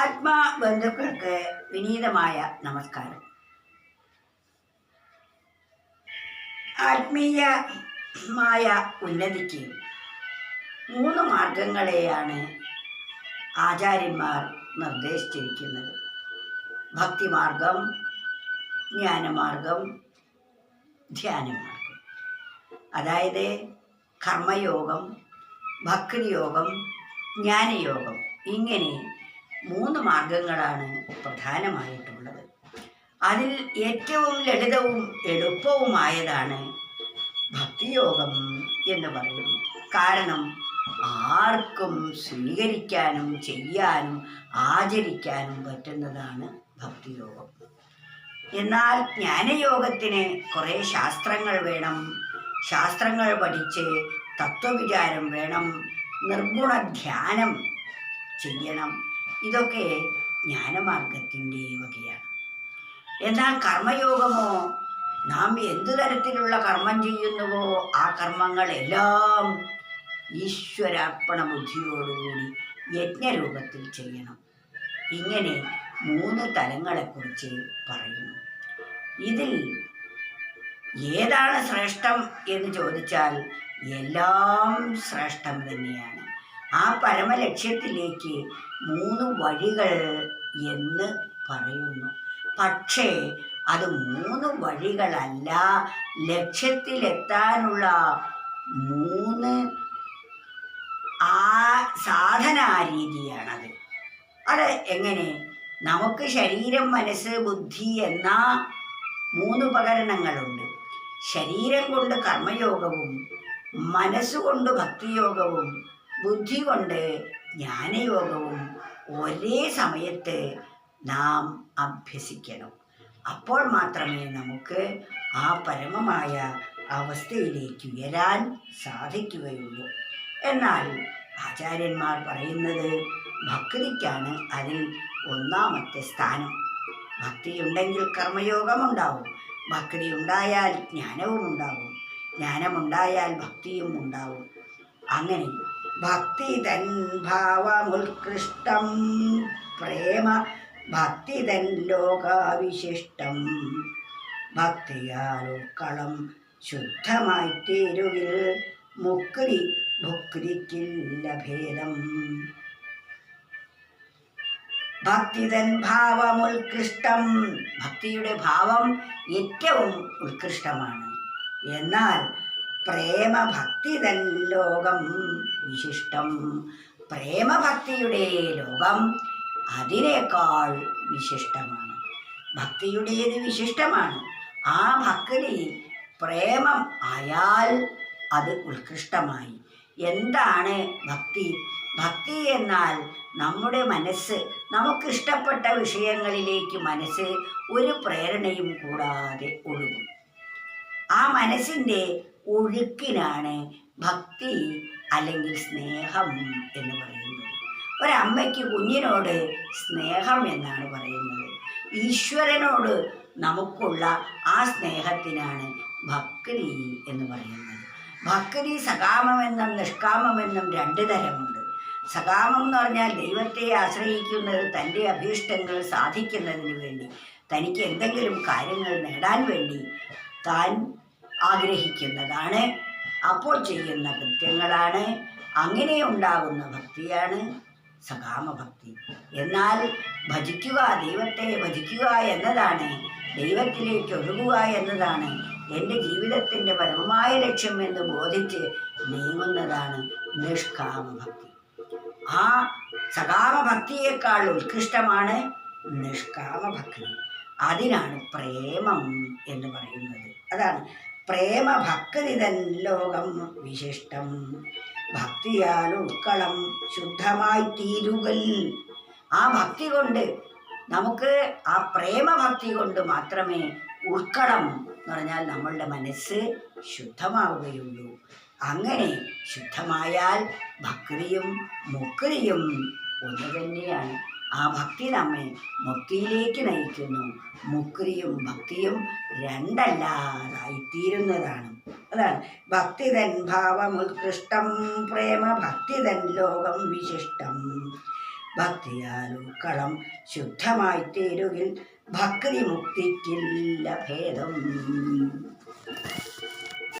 ആത്മാ ബന്ധുക്കൾക്ക് വിനീതമായ നമസ്കാരം. ആത്മീയമായ ഉന്നതിക്ക് മൂന്ന് മാർഗങ്ങളെയാണ് ആചാര്യന്മാർ നിർദ്ദേശിച്ചിരിക്കുന്നത്. ഭക്തിമാർഗം ജ്ഞാനമാർഗം ധ്യാനമാർഗം. അതായത് കർമ്മയോഗം ഭക്തിയോഗം ജ്ഞാനയോഗം ഇങ്ങനെ മൂന്ന് മാർഗങ്ങളാണ് പ്രധാനമായിട്ടുള്ളത്. അതിൽ ഏറ്റവും ലളിതവും എളുപ്പവുമായതാണ് ഭക്തിയോഗം എന്ന് പറയുന്നു കാരണം ആർക്കും സ്വീകരിക്കാനും ചെയ്യാനും ആചരിക്കാനും പറ്റുന്നതാണ് ഭക്തിയോഗം. എന്നാൽ ജ്ഞാനയോഗത്തിന് കുറേ ശാസ്ത്രങ്ങൾ വേണം. ശാസ്ത്രങ്ങൾ പഠിച്ച് തത്വവിചാരം വേണം. നിർഗുണ ധ്യാനം ചെയ്യണം. ഇതൊക്കെ ജ്ഞാനമാർഗത്തിന്റെ വകയാണ്. എന്നാൽ കർമ്മയോഗമോ നാം എന്തു തരത്തിലുള്ള കർമ്മം ചെയ്യുന്നുവോ ആ കർമ്മങ്ങളെല്ലാം ഈശ്വരാർപ്പണ ബുദ്ധിയോടുകൂടി യജ്ഞരൂപത്തിൽ ചെയ്യണം. ഇങ്ങനെ മൂന്ന് തലങ്ങളെക്കുറിച്ച് പറയുന്നു. ഇതിൽ ഏതാണ് ശ്രേഷ്ഠം എന്ന് ചോദിച്ചാൽ എല്ലാം ശ്രേഷ്ഠം തന്നെയാണ്. ആ പരമലക്ഷ്യത്തിലേക്ക് മൂന്ന് വഴികൾ എന്ന് പറയുന്നു. പക്ഷേ അത് മൂന്ന് വഴികളല്ല. ലക്ഷ്യത്തിലെത്താനുള്ള മൂന്ന് ആ സാധനാ രീതിയാണത്. അത് എങ്ങനെ? നമുക്ക് ശരീരം മനസ്സ് ബുദ്ധി എന്ന മൂന്ന് ഉപകരണങ്ങളുണ്ട്. ശരീരം കൊണ്ട് കർമ്മയോഗവും മനസ്സുകൊണ്ട് ഭക്തിയോഗവും ബുദ്ധി കൊണ്ട് ജ്ഞാനയോഗവും ഒരേ സമയത്ത് നാം അഭ്യസിക്കണം. അപ്പോൾ മാത്രമേ നമുക്ക് ആ പരമമായ അവസ്ഥയിലേക്ക് ഉയരാൻ സാധിക്കുകയുള്ളൂ. എന്നാൽ ആചാര്യന്മാർ പറയുന്നത് ഭക്തിക്കാണ് അതിൽ ഒന്നാമത്തെ സ്ഥാനം. ഭക്തിയുണ്ടെങ്കിൽ കർമ്മയോഗമുണ്ടാവും. ഭക്തി ഉണ്ടായാൽ ജ്ഞാനവും ഉണ്ടാവും ജ്ഞാനമുണ്ടായാൽ ഭക്തിയും ഉണ്ടാവും. അങ്ങനെ ഭക്തി തൻ ഭാവമുത്കൃഷ്ടം പ്രേമ ഭക്തി തൻ ലോകാവിശിഷ്ടം. ഭക്തിയാൽ ഉൾക്കളം ശുദ്ധമായി തീരുകിൽ മുക്തി ഭുക്തിക്കില്ല ഭേദം. ഭക്തിതൻ ഭാവമുത്കൃഷ്ടം ഭക്തിയുടെ ഭാവം ഏറ്റവും ഉത്കൃഷ്ടമാണ്. എന്നാൽ പ്രേമഭക്തി തൻ ലോകം വിശിഷ്ടം. പ്രേമഭക്തിയുടെ ലോകം അതിനേക്കാൾ വിശിഷ്ടമാണ്. ഭക്തിയുടേത് വിശിഷ്ടമാണ്. ആ ഭക്തി പ്രേമം ആയാൽ അത് ഉത്കൃഷ്ടമായി. എന്താണ് ഭക്തി? ഭക്തി എന്നാൽ നമ്മുടെ മനസ്സ് നമുക്കിഷ്ടപ്പെട്ട വിഷയങ്ങളിലേക്ക് മനസ്സ് ഒരു പ്രേരണയും കൂടാതെ ഒഴുകും. ആ മനസ്സിന്റെ ഒഴുക്കിനാണ് ഭക്തി അല്ലെങ്കിൽ സ്നേഹം എന്ന് പറയുന്നത്. ഒരമ്മയ്ക്ക് കുഞ്ഞിനോട് സ്നേഹം എന്നാണ് പറയുന്നത്. ഈശ്വരനോട് നമുക്കുള്ള ആ സ്നേഹത്തിനാണ് ഭക്തി എന്ന് പറയുന്നത്. ഭക്തി സകാമമെന്നും നിഷ്കാമമെന്നും രണ്ട് തരമുണ്ട്. സകാമം എന്ന് പറഞ്ഞാൽ ദൈവത്തെ ആശ്രയിക്കുന്നത് തന്റെ അഭീഷ്ടങ്ങൾ സാധിക്കുന്നതിന് വേണ്ടി തനിക്ക് എന്തെങ്കിലും കാര്യങ്ങൾ നേടാൻ വേണ്ടി താൻ ആഗ്രഹിക്കുന്നതാണ്. അപ്പോൾ ചെയ്യുന്ന കൃത്യങ്ങളാണ്. അങ്ങനെ ഉണ്ടാകുന്ന ഭക്തിയാണ് സകാമഭക്തി. എന്നാൽ ഭജിക്കുക ദൈവത്തെ ഭജിക്കുക എന്നതാണ് ദൈവത്തിലേക്ക് ഒഴുകുക എന്നതാണ് എന്റെ ജീവിതത്തിന്റെ പരമമായ ലക്ഷ്യം എന്ന് ബോധിച്ച് നീങ്ങുന്നതാണ് നിഷ്കാമഭക്തി. ആ സകാമഭക്തിയേക്കാൾ ഉത്കൃഷ്ടമാണ് നിഷ്കാമഭക്തി. അതിനാണ് പ്രേമം എന്ന് പറയുന്നത്. അതാണ് പ്രേമഭക്തി തൻ ലോകം വിശിഷ്ടം. ഭക്തിയാൽ ഉൾക്കളം ശുദ്ധമായി തീരുകൽ ആ ഭക്തി കൊണ്ട് നമുക്ക് ആ പ്രേമഭക്തി കൊണ്ട് മാത്രമേ ഉൾക്കളം എന്ന് പറഞ്ഞാൽ നമ്മളുടെ മനസ്സ് ശുദ്ധമാവുകയുള്ളൂ. അങ്ങനെ ശുദ്ധമായാൽ ഭക്തിയും മുക്തിയും ഒന്ന് തന്നെയാണ്. ആ ഭക്തി നമ്മെ മുക്തിയിലേക്ക് നയിക്കുന്നു. മുക്തിയും ഭക്തിയും രണ്ടല്ലാതായിത്തീരുന്നതാണ്. അതാണ്. ഭക്തിതൻ ഭാവം ഉത്കൃഷ്ടം പ്രേമ ഭക്തിതൻ ലോകം വിശിഷ്ടം. ഭക്തിയാൽ ഉൾക്കളം ശുദ്ധമായി തീരുകിൽ ഭക്തി മുക്തിക്കില്ല ഭേദം.